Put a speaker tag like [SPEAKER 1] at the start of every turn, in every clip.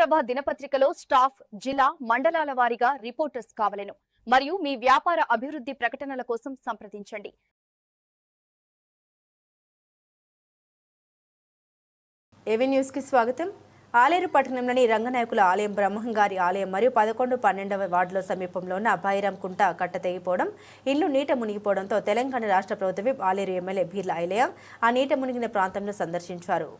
[SPEAKER 1] ప్రభ దినపత్రికలో స్టాఫ్ జిల్లా మండలాల వారీగా రిపోర్టర్స్ కావలెను. మరియు మీ వ్యాపార అభివృద్ధి ప్రకటనల కోసం సంప్రదించండి.
[SPEAKER 2] ఏవీ న్యూస్కి స్వాగతం? ఆలేరు పట్టణంలోని రంగనాయకుల ఆలయం బ్రహ్మంగారి ఆలయం మరియు పదకొండు పన్నెండవ వార్డులో సమీపంలో ఉన్న అభాయిరం కుంట కట్ట తెగిపోవడం ఇల్లు నీట మునిగిపోవడంతో తెలంగాణ రాష్ట్ర ప్రభుత్వం ఆలేరు ఎమ్మెల్యే బీర్ల ఐలయ్య ఆ నీట మునిగిన ప్రాంతంలో సందర్శించారు.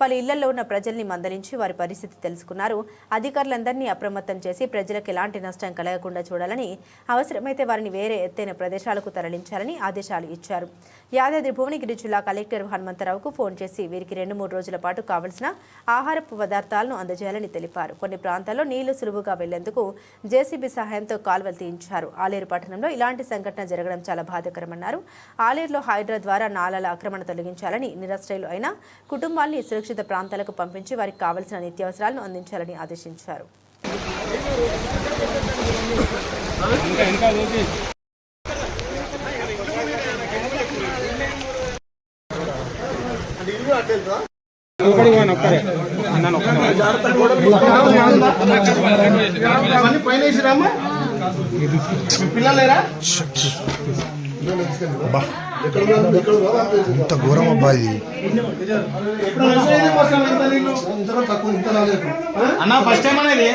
[SPEAKER 2] పలు ఇళ్ళలో ఉన్న ప్రజల్ని మందలించి వారి పరిస్థితి తెలుసుకున్నారు. అధికారులందరినీ అప్రమత్తం చేసి ప్రజలకు ఎలాంటి నష్టం కలగకుండా చూడాలని అవసరమైతే వారిని వేరే ఎత్తైన ప్రదేశాలకు తరలించాలని ఆదేశాలు ఇచ్చారు. యాదాద్రి భువనగిరి జిల్లా కలెక్టర్ హనుమంతరావుకు ఫోన్ చేసి వీరికి రెండు మూడు రోజుల పాటు కావలసిన ఆహారపు పదార్థాలను అందజేయాలని తెలిపారు. కొన్ని ప్రాంతాల్లో నీళ్ళు సులువుగా వెళ్ళేందుకు జేసీబీ సహాయంతో కాల్వలు తీయించారు. ఆలేరు పట్టణంలో ఇలాంటి సంఘటన జరగడం చాలా బాధాకరమన్నారు. ఆలేరులో హైడ్రా ద్వారా నాలాల ఆక్రమణ తొలగించాలని నిరాశ్రయులు అయిన కుటుంబాల్ని సురక్షిత ప్రాంతాలకు పంపించి వారికి కావలసిన నిత్యావసరాలను అందించాలని ఆదేశించారు.
[SPEAKER 3] ఒకటి
[SPEAKER 4] ఇంత ఘోరం
[SPEAKER 5] ఎంత నీళ్ళు
[SPEAKER 3] అన్న ఫస్ట్ టైం అనేది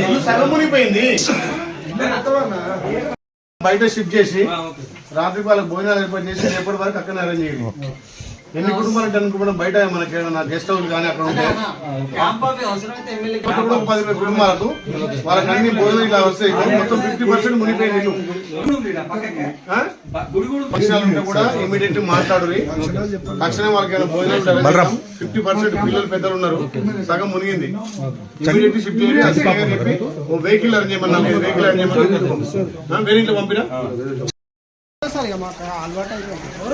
[SPEAKER 5] ఇల్లు సగం మునిగిపోయింది. బయట షిఫ్ట్ చేసి రాత్రి వాళ్ళకి భోజనాలు ఏర్పాటు చేసి రేపటి వరకు అక్కడ అరేంజ్ చేయండి. ఎన్ని కుటుంబాలు అంటే అనుకోవడం బయట మనకి ఏమైనా గెస్ట్ హౌస్ కానీ అక్కడ ఉంటే? అక్కడ కూడా పది మంది కుటుంబాలకు వాళ్ళకి అన్ని భోజనం ఇలా వస్తాయి. మొత్తం ఫిఫ్టీ పర్సెంట్? పక్షాలు ఉంటే కూడా ఇమీడియట్ మాట్లాడు తక్షణం వాళ్ళకి ఏమైనా భోజనం ఫిఫ్టీ పర్సెంట్ పిల్లలు పెద్దలు ఉన్నారు. సగం మునిగింది. ఇమీడియట్ షిఫ్ట్ చేయండి అధికారిగా చెప్పి ఓ వెహికల్ అరేంజ్ చేయమన్నా వెహికల్ అరేంజ్ చేయమన్నా ఇంట్లో పంపినా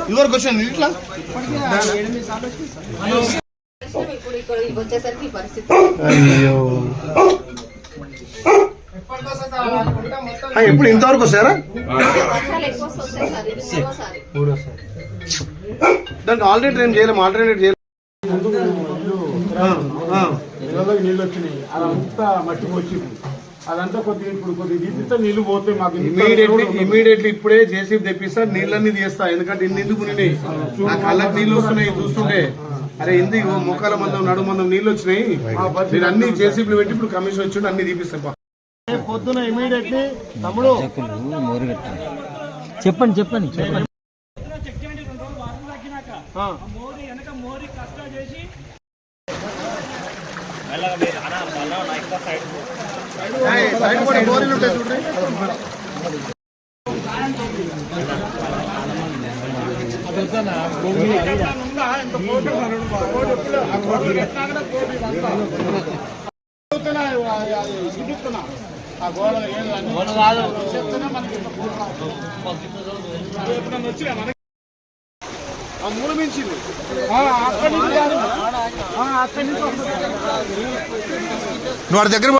[SPEAKER 5] ఇదివరకు వచ్చాను ఇట్లా?
[SPEAKER 2] ఇప్పుడు ఇక్కడ వచ్చేసరికి పరిస్థితి
[SPEAKER 5] అయ్యో. ఎప్పుడు ఇంతవరకు వస్తారా? దానికి ఆల్రెడీ ట్రైన్ చేయలేము ఆల్టర్నేట్ చేయలేము
[SPEAKER 3] నీళ్ళు వచ్చినాయి. అదంతా మట్టి వచ్చింది అదంతా కొద్దిగా ఇప్పుడు కొద్దిగా దీపితే నీళ్ళు పోతాయి మాకు
[SPEAKER 5] ఇమీడియట్లీ ఇమీడియట్లీ ఇప్పుడే జేసీబీ తెప్పిస్తా నీళ్ళన్నీ తీస్తా ఎందుకంటే ఇన్ని నీళ్ళు మునినాయి నా కళ్ళకి నీళ్ళు వస్తున్నాయి చూస్తుంటే. అరే ఎందుకు మొక్కల మందం నడు మందం నీళ్ళు వచ్చినాయి? మీరు అన్ని జేసీబీలు పెట్టి ఇప్పుడు కమిషన్ వచ్చి అన్ని తీపిస్తాయి
[SPEAKER 3] పొద్దున ఇమీడియట్లీ తమ్ముడు.
[SPEAKER 6] చెప్పండి చెప్పండి చెప్పండి.
[SPEAKER 5] సైడ్
[SPEAKER 3] ఆ గోడ చెప్తున్నా మనకి ఎప్పుడన్నా మనకి
[SPEAKER 5] ఆ మూల మించింది
[SPEAKER 3] అక్కడి నుంచి అక్కడి నుంచి
[SPEAKER 4] నువ్వు దగ్గర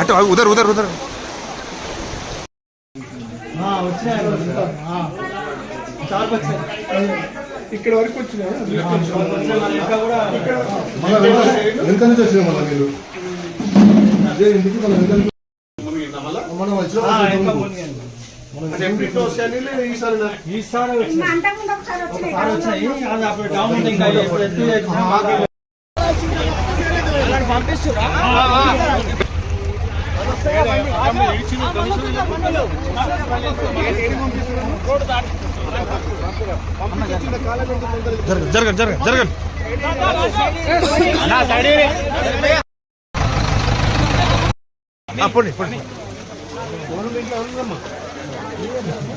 [SPEAKER 4] అటు ఉదర్ ఉదర్ ఉదర్.
[SPEAKER 5] ఇక్కడ వరకు వచ్చినా
[SPEAKER 7] వెనక నుంచి వచ్చిన మళ్ళీ మీరు. అదే ఇంటికి మన మనం వచ్చిన
[SPEAKER 5] ఈసారి
[SPEAKER 3] పంపిస్తురా
[SPEAKER 4] జరగండి జరగండి జరగండి పోండి పోండి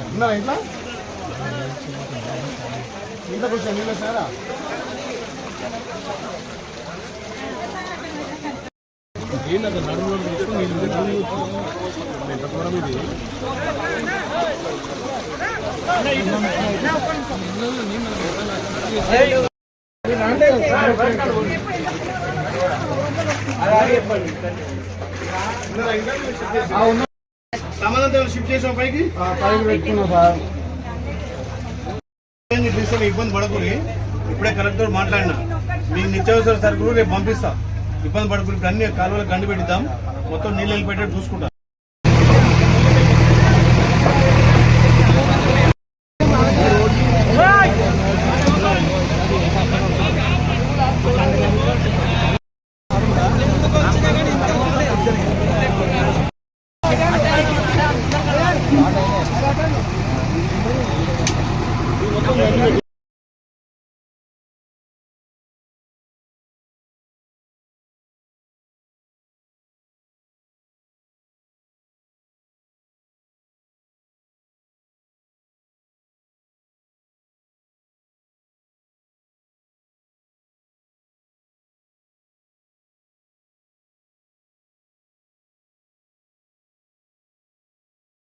[SPEAKER 5] ఉన్నారా ఇంట్లో ఇబ్బంది పడకూడదు. ఇప్పుడే కలెక్టర్ మాట్లాడినా. మీకు నిత్యావసర సరుకులు రేపు పంపిస్తా. ఇబ్బంది పడకుండా అన్ని కాలువలకు గండి పెట్టిద్దాం. మొత్తం నీళ్ళు వెళ్ళిపెట్టేట్టు చూసుకుంటాం.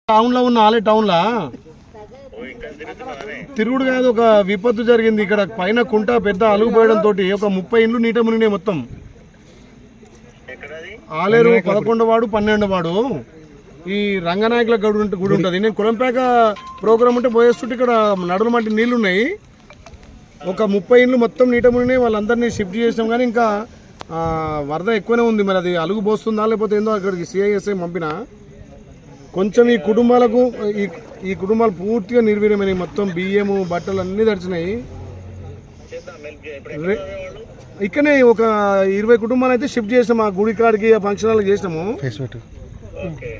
[SPEAKER 5] టౌన్లో ఉన్న ఆలే టౌన్ లా తిరుగుడు కాదు ఒక విపత్తు జరిగింది. ఇక్కడ పైన కుంట పెద్ద అలుగుపోయడం తోటి ఒక ముప్పై ఇండ్లు నీట మునిగినాయి మొత్తం. ఆలేరు పదకొండు వాడు పన్నెండు వాడు. ఈ రంగనాయకుల గడు గుడి ఉంటుంది. నేను కులంపేక ప్రోగ్రామ్ ఉంటే పోయేస్తుంటే ఇక్కడ నడుల మట్టి నీళ్ళు ఉన్నాయి ఒక ముప్పై ఇండ్లు మొత్తం నీట మునిగినాయి. వాళ్ళందరినీ షిఫ్ట్ చేసాం కానీ ఇంకా వరద ఎక్కువనే ఉంది. మరి అది అలుగు పోస్తుందా లేకపోతే ఏందో అక్కడికి సిఐఎస్ఐ పంపినా? కొంచెం ఈ కుటుంబాలకు ఈ ఈ కుటుంబాలు పూర్తిగా నిర్వీర్యమైనవి. మొత్తం బియ్యము బట్టలు అన్నీ తడిచినాయి రే- ఇక్కడనే ఒక ఇరవై కుటుంబాలు అయితే షిఫ్ట్ చేసాం ఆ గుడి కాడికి ఆ ఫంక్షన్ హాల్కి చేసినాము.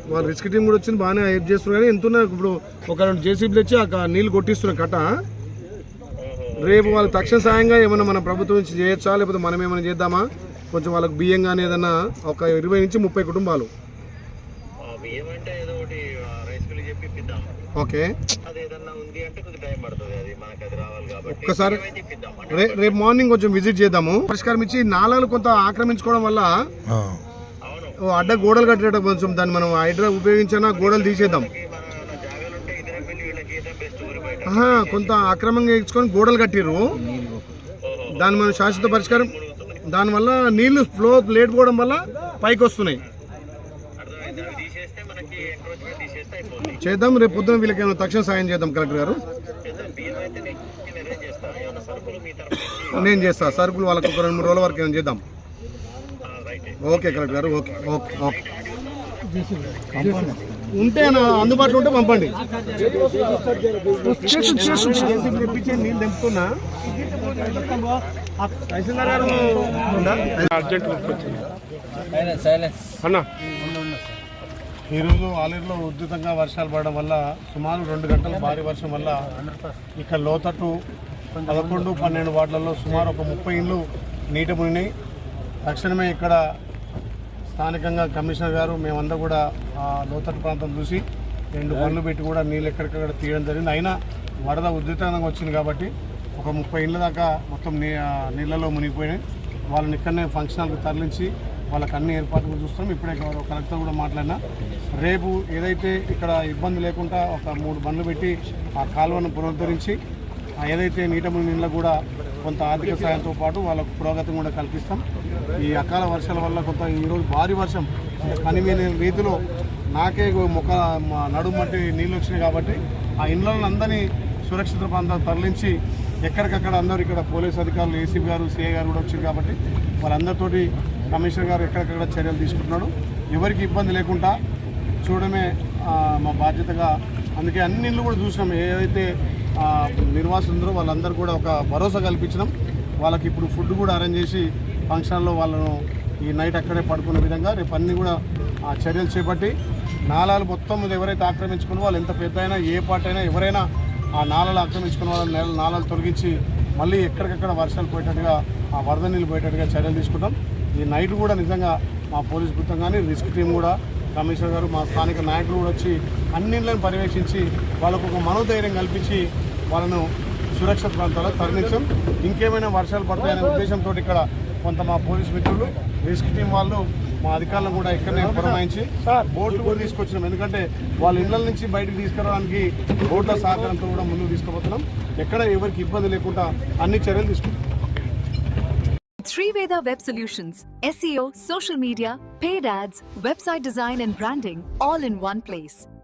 [SPEAKER 5] వాళ్ళు రిస్క్ టీం కూడా వచ్చింది బాగానే హెల్ప్ చేస్తున్నారు. కానీ ఎంత ఇప్పుడు ఒక రెండు జేసీబీలు వచ్చి ఆ నీళ్ళు కొట్టిస్తున్నారు కట్ట. రేపు వాళ్ళు తక్షణ సాయంగా ఏమైనా మన ప్రభుత్వం నుంచి చేయొచ్చా? లేకపోతే మనం ఏమైనా చేద్దామా? కొంచెం వాళ్ళకి బియ్యం కానీ ఏదన్నా ఒక ఇరవై నుంచి ముప్పై కుటుంబాలు.
[SPEAKER 6] బియ్యం అంటే కాబట్టి.
[SPEAKER 5] ఒక్కసారి రేపు మార్నింగ్ కొంచెం విజిట్ చేద్దాము. పరిష్కారం ఇచ్చి నాలాలు కొంత ఆక్రమించుకోవడం వల్ల అడ్డ గోడలు కట్టేట కొంచెం దాన్ని మనం హైడ్రా ఉపయోగించినా గోడలు తీసేద్దాం. కొంత అక్రమంగా ఇచ్చుకొని గోడలు కట్టిర్రు. దాన్ని మనం శాశ్వత పరిష్కారం. దానివల్ల నీళ్ళు ఫ్లో లేకపోవడం వల్ల పైకి వస్తున్నాయి చేద్దాం రేపు పొద్దున వీళ్ళకి ఏమైనా తక్షణ సాయం చేద్దాం కలెక్టర్ గారు.
[SPEAKER 6] నేను నేను అరేంజ్ చేస్తాను ఏమైనా సరుకులు మీ తరఫు నుంచి
[SPEAKER 5] నేను చేస్తా సరుకులు వాళ్ళకి ఒక రెండు మూడు రోజుల వరకు ఏమైనా చేద్దాం.
[SPEAKER 6] రైట్
[SPEAKER 5] ఓకే కలెక్టర్ గారు ఓకే ఓకే ఓకే. ఉంటే అందుబాటులో ఉంటే పంపండి. నీళ్ళు తెంపుతున్నా? అన్నా. ఈరోజు ఆలేరులో ఉధృతంగా వర్షాలు పడడం వల్ల సుమారు రెండు గంటల భారీ వర్షం వల్ల ఇక్కడ లోతట్టు పదకొండు పన్నెండు వార్డులలో సుమారు ఒక ముప్పై ఇండ్లు నీట మునినాయి తక్షణమే ఇక్కడ స్థానికంగా కమిషనర్ గారు మేమందరూ కూడా ఆ లోతట్టు ప్రాంతం చూసి రెండు పనులు పెట్టి కూడా నీళ్ళు ఎక్కడికక్కడ తీయడం జరిగింది. అయినా వరద ఉధృతంగా వచ్చింది కాబట్టి ఒక ముప్పై ఇండ్ల దాకా మొత్తం నీ నీళ్ళలో మునిగిపోయినాయి. వాళ్ళని ఇక్కడనే ఫంక్షన్ హాల్కి తరలించి వాళ్ళకి అన్ని ఏర్పాట్లు చూస్తాం ఇప్పుడే కలెక్టర్ కూడా మాట్లాడినా. రేపు ఏదైతే ఇక్కడ ఇబ్బంది లేకుండా ఒక మూడు బండ్లు పెట్టి ఆ కాలువను పునరుద్ధరించి ఏదైతే నీట నీళ్ళ కూడా కొంత ఆర్థిక సాయంతో పాటు వాళ్ళకు పురోగతి కూడా కల్పిస్తాం. ఈ అకాల వర్షాల వల్ల కొంత ఈరోజు భారీ వర్షం. అంటే రీతిలో నాకే మొక్క నడుమట్టి నీళ్ళు వచ్చినాయి కాబట్టి ఆ ఇండ్లను అందరినీ సురక్షిత ప్రాంతాలు తరలించి ఎక్కడికక్కడ అందరూ ఇక్కడ పోలీస్ అధికారులు ఏసీ గారు సిఐ గారు కూడా వచ్చారు కాబట్టి వాళ్ళందరితోటి కమిషనర్ గారు ఎక్కడికక్కడ చర్యలు తీసుకుంటున్నాడు. ఎవరికి ఇబ్బంది లేకుండా చూడడమే మా బాధ్యతగా. అందుకే అన్ని ఇళ్ళు కూడా చూసినాం. ఏదైతే ఆ, వాళ్ళందరూ కూడా ఒక భరోసా కల్పించినాం. వాళ్ళకి ఇప్పుడు ఫుడ్ కూడా అరేంజ్ చేసి ఫంక్షన్లో వాళ్ళను ఈ నైట్ అక్కడే పడుకునే విధంగా రేపు అన్ని కూడా ఆ, చర్యలు చేపట్టి నాలాలు మొత్తం మీద ఎవరైతే ఆక్రమించుకున్న వాళ్ళు ఎంత పెద్ద అయినా ఏ పార్టీ అయినా ఎవరైనా ఆ నాళాలు ఆక్రమించుకున్న వాళ్ళ నేల నాళాలు తొలగించి మళ్ళీ ఎక్కడికక్కడ వర్షాలు పోయేటట్టుగా ఆ వరద నీళ్ళు పోయేటట్టుగా చర్యలు తీసుకుంటాం. ఈ నైట్ కూడా నిజంగా మా పోలీస్ బృందం కానీ రిస్క్ టీం కూడా కమిషనర్ గారు మా స్థానిక నాయకులు కూడా వచ్చి అన్నింటిని పర్యవేక్షించి వాళ్ళకు ఒక మనోధైర్యం కల్పించి వాళ్ళను సురక్షిత ప్రాంతాల్లో తరలించాం. ఇంకేమైనా వర్షాలు పడతాయనే ఉద్దేశంతో ఇక్కడ కొంత మా పోలీస్ మిత్రులు రిస్క్ టీం వాళ్ళు మా అధికారులను కూడా ఇక్కడనే పురమాయించి బోట్లు కూడా తీసుకొచ్చినాం. ఎందుకంటే వాళ్ళ ఇళ్ళ నుంచి బయటకు తీసుకురావడానికి బోట్ల సహకారంతో కూడా ముందుకు తీసుకుపోతున్నాం. ఎక్కడ ఎవరికి ఇబ్బంది లేకుండా అన్ని చర్యలు తీసుకుంటాం
[SPEAKER 8] Three Veda Web Solutions, SEO, social media, paid ads, website design and branding, all in one place.